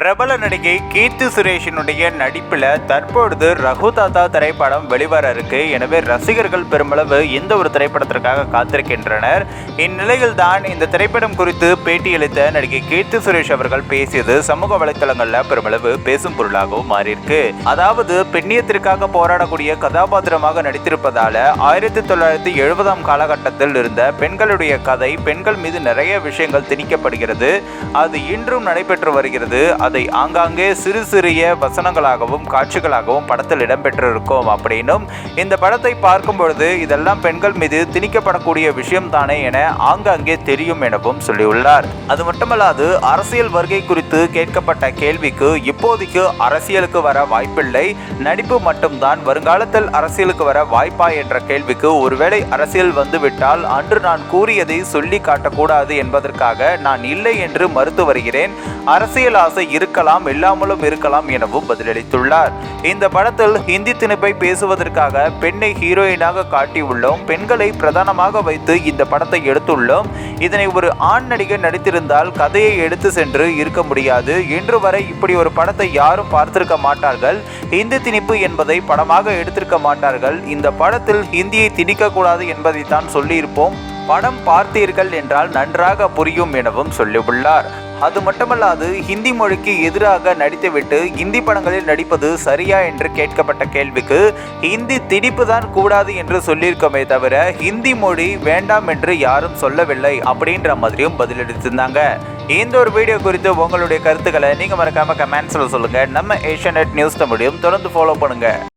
பிரபல நடிகை கீர்த்தி சுரேஷினுடைய நடிப்பில் தற்பொழுது ரகுதாதா திரைப்படம் வெளிவர இருக்கு எனவே ரசிகர்கள் பெருமளவு இந்த ஒரு திரைப்படத்திற்காக காத்திருக்கின்றனர். இந்நிலையில் தான் இந்த திரைப்படம் குறித்து பேட்டியளித்த நடிகை கீர்த்தி சுரேஷ் அவர்கள் பேசியது சமூக வலைத்தளங்களில் பெருமளவு பேசும் பொருளாகவும் மாறியிருக்கு. அதாவது பெண்ணியத்திற்காக போராடக்கூடிய கதாபாத்திரமாக நடித்திருப்பதால ஆயிரத்தி தொள்ளாயிரத்தி எழுபதாம் காலகட்டத்தில் இருந்த பெண்களுடைய கதை பெண்கள் மீது நிறைய விஷயங்கள் திணிக்கப்படுகிறது. அது இன்றும் நடைபெற்று வருகிறது. அதை ஆங்காங்கே சிறு சிறிய வசனங்களாகவும் காட்சிகளாகவும் படத்தில் இடம்பெற்றிருக்கும் அப்படின்னும் இந்த படத்தை பார்க்கும் பொழுது இதெல்லாம் பெண்கள் மீது திணிக்கப்படக்கூடிய விஷயம் தானே என ஆங்காங்கே தெரியும் எனவும் சொல்லியுள்ளார். அது மட்டுமல்லாது அரசியல் வருகை குறித்து கேட்கப்பட்ட கேள்விக்கு இப்போதைக்கு அரசியலுக்கு வர வாய்ப்பில்லை. நடிப்பு மட்டும்தான் வருங்காலத்தில் அரசியலுக்கு வர வாய்ப்பா என்ற கேள்விக்கு ஒருவேளை அரசியல் வந்துவிட்டால் அன்று நான் கூறியதை சொல்லி காட்டக்கூடாது என்பதற்காக நான் இல்லை என்று மறுத்து வருகிறேன். அரசியல் ஆசை இருக்கலாம் இல்லாமலும் இருக்கலாம் எனவும் பதிலளித்துள்ளார். இந்த படத்தில் ஹிந்தி திணிப்பை பேசுவதற்காக பெண்ணை ஹீரோயினாக காட்டியுள்ளோம். பெண்களை பிரதானமாக வைத்து இந்த படத்தை எடுத்துள்ளோம். இதனை ஒரு ஆண் நடிகர் நடித்திருந்தால் கதையை எடுத்து சென்று இருக்க முடியாது. இன்று வரை இப்படி ஒரு படத்தை யாரும் பார்த்திருக்க மாட்டார்கள். ஹிந்தி திணிப்பு என்பதை படமாக எடுத்திருக்க மாட்டார்கள். இந்த படத்தில் ஹிந்தியை திணிக்கக்கூடாது என்பதைத்தான் சொல்லியிருப்போம். படம் பார்த்தீர்கள் என்றால் நன்றாக புரியும் எனவும் சொல்லியுள்ளார். அது மட்டுமல்லாது ஹிந்தி மொழிக்கு எதிராக நடித்துவிட்டு ஹிந்தி படங்களில் நடிப்பது சரியா என்று கேட்கப்பட்ட கேள்விக்கு ஹிந்தி திணிப்பு தான் கூடாது என்று சொல்லியிருக்கோமே தவிர ஹிந்தி மொழி வேண்டாம் என்று யாரும் சொல்லவில்லை அப்படின்ற மாதிரியும் பதிலளித்திருந்தாங்க. இந்த ஒரு வீடியோ குறித்து உங்களுடைய கருத்துக்களை நீங்கள் மறக்காமல் கமெண்ட்ஸில் சொல்லுங்கள் நம்ம ஏஷியா நியூஸ் தமிழையும் தொடர்ந்து ஃபாலோ பண்ணுங்கள்